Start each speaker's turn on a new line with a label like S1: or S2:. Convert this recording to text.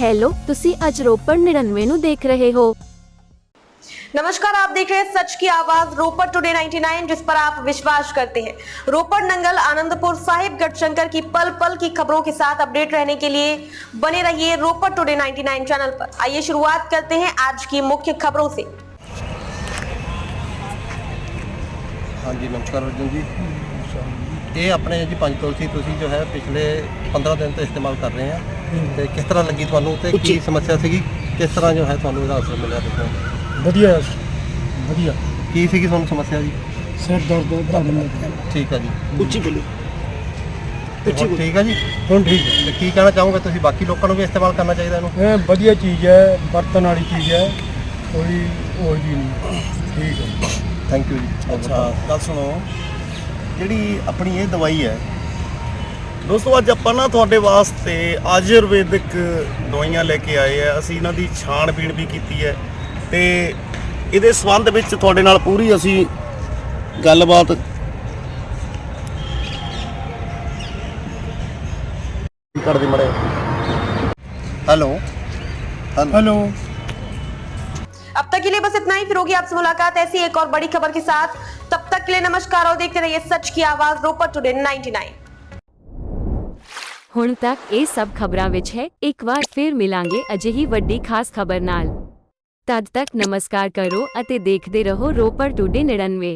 S1: Hello ਤੁਸੀਂ ਅੱਜ ਰੋਪੜ 99 ਨੂੰ ਦੇਖ ਰਹੇ ਹੋ
S2: नमस्कार आप देख रहे हैं सच की आवाज रोपड़ टुडे 99 जिस पर आप विश्वास करते हैं रोपड़ नंगल आनंदपुर साहिब गढ़शंकर की पल पल की खबरों के साथ अपडेट रहने के लिए बने रहिए रोपड़ टुडे 99 चैनल पर आइए शुरुआत करते हैं आज की मुख्य खबरों से
S3: ਹਾਂਜੀ ਨਮਸਕਾਰ ਅਰਜੁਨ ਜੀ ਇਹ ਆਪਣੇ ਜੀ ਪੰਜ ਤੁਲਸੀ ਤੁਸੀਂ ਜੋ ਹੈ ਪਿਛਲੇ 15 ਦਿਨ ਤੋਂ ਇਸਤੇਮਾਲ ਕਰ ਰਹੇ ਆ ਤੇ ਕਿਸ ਤਰ੍ਹਾਂ ਲੱਗੀ ਤੁਹਾਨੂੰ ਤੇ ਕੀ ਸਮੱਸਿਆ ਸੀਗੀ? ਕਿਸ ਤਰ੍ਹਾਂ ਜੋ ਹੈ ਤੁਹਾਨੂੰ ਇਹਦਾ ਅਸਰ ਮਿਲਿਆ ਦੇਖੋ?
S4: ਵਧੀਆ ਵਧੀਆ।
S3: ਕੀ ਸੀਗੀ ਤੁਹਾਨੂੰ ਸਮੱਸਿਆ ਜੀ?
S4: ਸਿਰ ਦਰਦ ਪ੍ਰੋਬਲਮ
S3: ਠੀਕ ਆ ਜੀ।
S4: ਉੱਚੀ ਬੋਲੀ।
S3: ਤੇ ਹੁਣ ਠੀਕ ਆ ਜੀ?
S4: ਹੁਣ ਠੀਕ ਹੈ।
S3: ਤੇ ਕੀ ਕਹਿਣਾ ਚਾਹੋਗੇ ਤੁਸੀਂ? ਬਾਕੀ ਲੋਕਾਂ ਨੂੰ ਵੀ ਇਸਤੇਮਾਲ ਕਰਨਾ ਚਾਹੀਦਾ ਇਹਨੂੰ?
S4: ਇਹ ਵਧੀਆ ਚੀਜ਼ ਹੈ ਵਰਤਣ ਵਾਲੀ ਚੀਜ਼ ਹੈ। ਕੋਈ ਉਹ ਜੀ ਨਹੀਂ। ਠੀਕ ਹੈ।
S3: ਥੈਂਕ ਯੂ ਜੀ।
S5: ਅੱਛਾ ਗੱਲ ਸੁਣੋ। ਜਿਹੜੀ ਆਪਣੀ ਇਹ ਦਵਾਈ ਹੈ ਦੋਸਤੋ ਅੱਜ ਆਪਾਂ ਨਾ ਤੁਹਾਡੇ ਵਾਸਤੇ ਆਯੁਰਵੈਦਿਕ ਦਵਾਈਆਂ ਲੈ ਕੇ ਆਏ ਆ ਅਸੀਂ ਇਹਨਾਂ ਦੀ ਛਾਣਬੀਣ ਵੀ ਕੀਤੀ ਹੈ ਤੇ ਇਹਦੇ ਸੰਬੰਧ ਵਿੱਚ ਤੁਹਾਡੇ ਨਾਲ ਪੂਰੀ ਅਸੀਂ ਗੱਲਬਾਤ
S3: ਕਰਦੇ ਮੜੇ ਹੈਲੋ ਹੈਲੋ
S4: ਹੈਲੋ
S2: अब तक के लिए बस इतना ही फिर होगी आपसे मुलाकात ऐसी एक और बड़ी खबर के साथ तब तक के लिए नमस्कार और देखते रहिए सच की आवाज रोपड़ टुडे 99
S1: ਹੁਣ ਤੱਕ ਇਹ ਸਭ ਖਬਰਾਂ ਵਿੱਚ ਹੈ, ਇੱਕ ਵਾਰ ਫਿਰ ਮਿਲਾਂਗੇ ਅਜਿਹੀ ਵੱਡੀ ਖਾਸ ਖਬਰ ਨਾਲ। ਤਦ ਤੱਕ ਨਮਸਕਾਰ ਕਰੋ ਅਤੇ ਦੇਖਦੇ ਰਹੋ ਰੋਪੜ ਟੂਡੇ 99